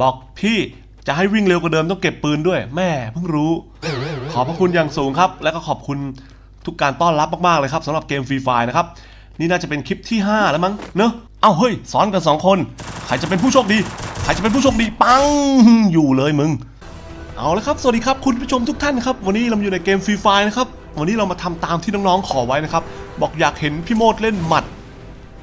บอกพี่จะให้วิ่งเร็วกว่าเดิมต้องเก็บปืนด้วย แม่เพิ่งรู้ ขอบพระคุณอย่างสูงครับ และก็ขอบคุณทุกการต้อนรับมากๆเลยครับสำหรับเกมฟรีไฟนะครับ นี่น่าจะเป็นคลิปที่ 5 แล้วมั้งเนอะเอ้าเฮ้ยซ้อนกัน 2 คน ใครจะเป็นผู้โชคดี ใครจะเป็นผู้โชคดีปังอยู่เลยมึง เอาละครับ สวัสดีครับคุณผู้ชมทุกท่านครับ วันนี้เราอยู่ในเกมฟรีไฟนะครับวันนี้เรามาทำตามที่น้องๆขอไว้นะครับ บอกอยากเห็นพี่โมดเล่นหมัด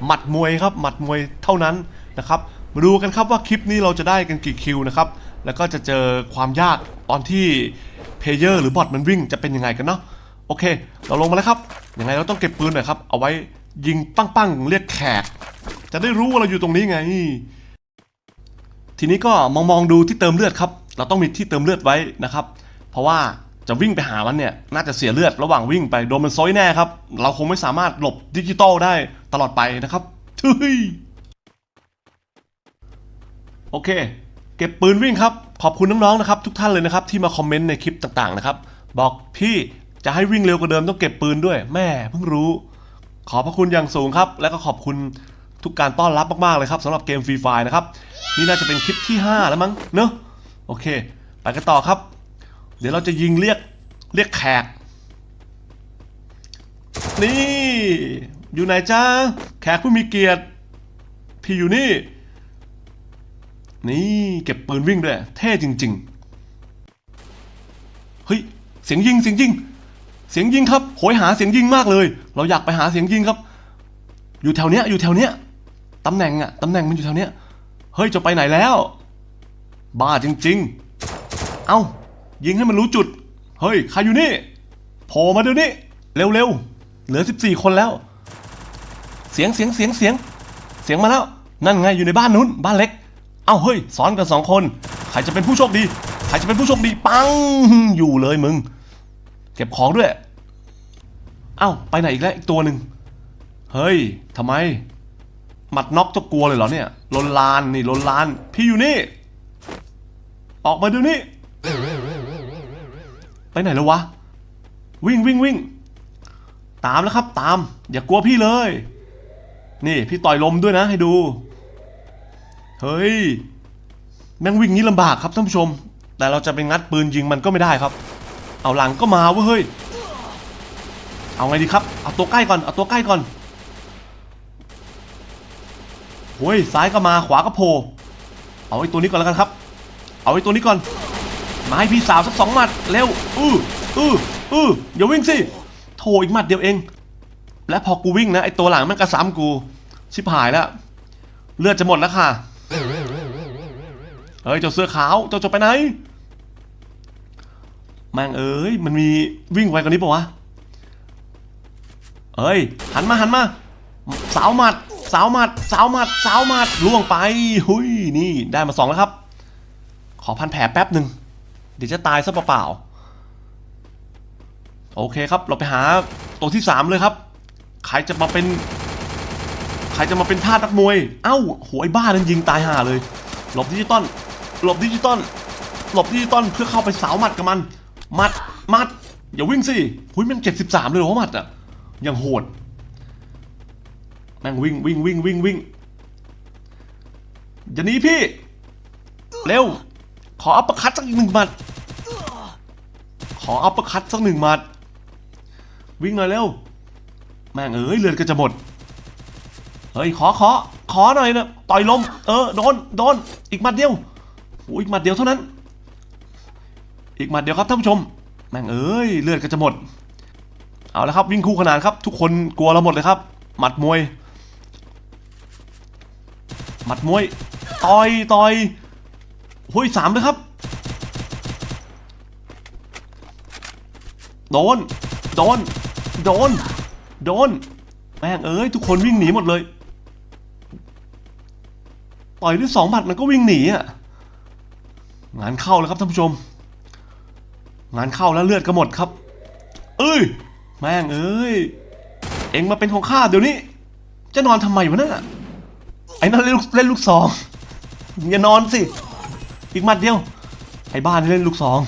หมัดมวยครับ หมัดมวยเท่านั้นนะครับ มาดูกันครับว่าคลิปนี้เราจะได้กันกี่คิวนะครับ แล้วก็จะเจอความยากตอนที่เพลเยอร์หรือบอทมันวิ่งจะเป็นยังไงกันเนาะ โอเค เราลงมาแล้วครับ ยังไงเราต้องเก็บปืนหน่อยครับ เอาไว้ยิงปั้งๆเรียกแขก จะได้รู้ว่าเราอยู่ตรงนี้ไง ทีนี้ก็มองมองดูที่เติมเลือดครับ เราต้องมีที่เติมเลือดไว้นะครับ เพราะว่าจะวิ่งไปหามันเนี่ยน่าจะเสียเลือดระหว่างวิ่งไปโดนมันซอยแน่ครับ เราคงไม่สามารถหลบดิจิตอลได้ตลอดไปนะครับทุย โอเค เก็บปืนวิ่งครับ ขอบคุณน้องๆนะครับ ทุกท่านเลยนะครับ ที่มาคอมเมนต์ในคลิปต่างๆนะครับ บอกพี่จะให้วิ่งเร็วกว่าเดิมต้องเก็บปืนด้วย แม่เพิ่งรู้ ขอบพระคุณอย่างสูงครับ และก็ขอบคุณทุกการต้อนรับมากๆเลยครับสำหรับเกมฟรีไฟนะครับ นี่น่าจะเป็นคลิปที่ 5 แล้วมั้งเนอะโอเค ไปกันต่อครับ เดี๋ยวเราจะยิงเรียกเรียกแขก นี่ อยู่ไหนจ้าแขกผู้มีเกียรติ พี่อยู่นี่ นี่เก็บปืนวิ่งด้วยเท่จริง ๆ เฮ้ย เสียงยิงเสียงยิง เสียงยิงครับโหยหาเสียงยิงมากเลย เราอยากไปหาเสียงยิงครับ อยู่แถวเนี้ยอยู่แถวเนี้ยตำแหน่งอะตำแหน่งมันอยู่แถวเนี้ยเฮ้ยจะไปไหนแล้ว บ้าจริง ๆ เอ้ายิงให้มันรู้จุด เฮ้ยใครอยู่นี่โผล่มาเดี๋ยวนี้เร็วๆเหลือ 14 คนแล้ว เสียงเสียงเสียงเสียงเสียงมาแล้ว นั่นไงอยู่ในบ้านนู้นบ้านเล็ก อ้าเฮ้ยซ้อนกันสองคน ใครจะเป็นผู้โชคดี ใครจะเป็นผู้โชคดี ปัง อยู่เลยมึง เก็บของด้วย เอ้า ไปไหนอีกแล้วอีกตัวหนึ่ง เฮ้ยทำไม หมัดน็อกจะกลัวเลยเหรอเนี่ย ลนลานนี่ลนลาน พี่อยู่นี่ ออกมาดี๋ยวนี้ไปไหนแล้ววะ วิ่งวิ่งวิ่ง ตามแล้วครับ ตาม อย่ากลัวพี่เลย นี่พี่ต่อยลมด้วยนะให้ดู เฮ้ย แม่งวิ่งนี้ลำบากครับท่านผู้ชม แต่เราจะไปงัดปืนยิงมันก็ไม่ได้ครับ เอาหลังก็มาเว้ยเฮ้ย เอาไงดีครับ เอาตัวใกล้ก่อน เอาตัวใกล้ก่อนโอ้ยซ้ายก็มาขวาก็โผล่เอาไอ้ตัวนี้ก่อนแล้วกันครับ เอาไอ้ตัวนี้ก่อน มาให้พี่สาวสักสองหมัดเร็วอืออืออืออย่าวิ่งสิโถอีกหมัดเดียวเอง และพอกูวิ่งนะไอ้ตัวหลังมันกระซ้ำกู ชิบหายแล้ว เลือดจะหมดแล้วค่ะ เฮ้ยเจ้าเสื้อขาวเจ้าจะไปไหนแม่งเอ้ยมันมีวิ่งไวกว่านี้ปะวะเอ้ยหันมาหันมา สาวหมัด สาวหมัด สาวหมัด สาวหมัดล่วงไปหุยนี่ได้มาสองแล้วครับ ขอพันแผลแป๊บหนึ่งเดี๋ยวจะตายซะเปล่าๆโอเคครับเราไปหาตัวที่สามเลยครับใครจะมาเป็นใครจะมาเป็นท่านักมวย เอ้าโหไอ้บ้านั้นยิงตายห่าเลย หลบดิจิตอล หลบดิจิตอลหลบดิจิตอลเพื่อเข้าไปสาวหมัดกับมันหมัดหมัด อย่าวิ่งสิหุ้ยมันเจ็ดสิบสามเลยเหรอวะหมัดอะยังโหดแม่งวิ่งวิ่งวิ่งวิ่งวิ่งอย่าหนีพี่ เร็ว ขออัปเปอร์คัตสักหนึ่งหมัด ขออัปเปอร์คัตสักหนึ่งหมัด วิ่งหน่อยเร็ว แม่งเอ้ยเลือดก็จะหมด เฮ้ยขอขอขอหน่อยนะต่อยลม เออโดนโดนอีกหมัดเดียว อ้ยอีกหมัดเดียวเท่านั้น อีกหมัดเดียวครับท่านผู้ชม แม่งเอ้ยเลือดก็จะหมด เอาละครับวิ่งคู่ขนานครับ ทุกคนกลัวเราหมดเลยครับ หมัดมวย หมัดมวย ต่อยต่อยโอ้ยสามเลยครับ โดน โดน โดน โดน แม่งเอ้ยทุกคนวิ่งหนีหมดเลย ต่อยด้วยสองหมัดมันก็วิ่งหนีอะ งานเข้าแล้วครับท่านผู้ชม งานเข้าแล้วเลือดก็หมดครับ เอ้ย แม่งเอ้ย เอ็งมาเป็นของข้าเดี๋ยวนี้ จะนอนทำไมวะนั่นน่ะไอ้นั่นเล่นลูกเล่นลูกซองอย่านอนสิ อีกมัดเดียว ไอ้บ้านนี่เล่นลูกซอง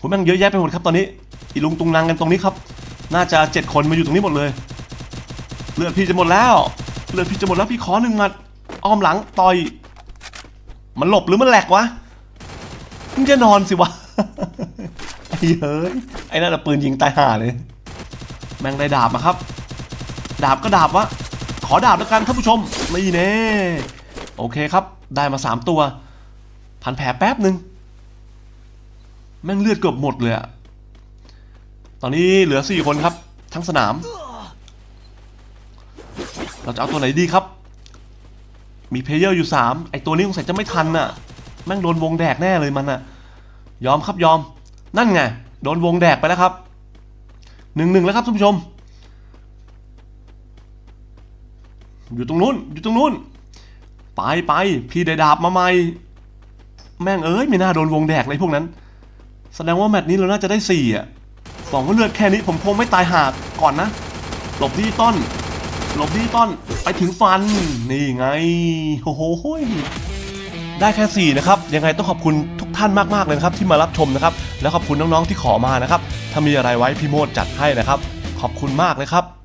ผมแม่งเยอะแยะไปหมดครับตอนนี้ อีลุงตุงนางกันตรงนี้ครับ น่าจะเจ็ดคนมาอยู่ตรงนี้หมดเลย เลือดพี่จะหมดแล้ว เลือดพี่จะหมดแล้วพี่ขอหนึ่งมัด อ้อมหลังต่อย มันหลบหรือมันแหลกวะ มึงจะนอนสิวะ ไอ้เฮ้ย ไอ้นั่นนะปืนยิงตายห่าเลย แม่งได้ดาบมาครับ ดาบก็ดาบวะ ขอดาบแล้วกันท่านผู้ชม นี่เน่โอเคครับ ได้มาสามตัว พันแผลแป๊บหนึ่งแม่งเลือดเกือบหมดเลยอะตอนนี้เหลือสี่คนครับ ทั้งสนาม เราจะเอาตัวไหนดีครับ มีเพลเยอร์อยู่สามไอตัวนี้สงใสัยจะไม่ทันน่ะ แม่งโดนวงแดกแน่เลยมันน่ะยอมครับยอม นั่นไง โดนวงแดกไปแล้วครับหนึ่งหนึ่งแล้วครับท่านผู้ชม อยู่ตรงนู้นอยู่ตรงนู้น ไปไปพี่ได้ดาบมาใหม่แม่งเอ้ยไม่น่าโดนวงแดกเลยพวกนั้น แสดงว่าแมตช์นี้เราน่าจะได้สี่อะสองก็เลือดแค่นี้ผมคงไม่ตายหากก่อนนะหลบดิจิตอลหลบดิจิตอลไปถึงฟัน นี่ไงโอ้โหโห้ย ได้แค่ 4 นะครับ ยังไงต้องขอบคุณทุกท่านมาก ๆ เลยนะครับ ที่มารับชมนะครับ และขอบคุณน้อง ๆ ที่ขอมานะครับ ถ้ามีอะไรไว้พี่โมดจัดให้นะครับ ขอบคุณมากเลยครับ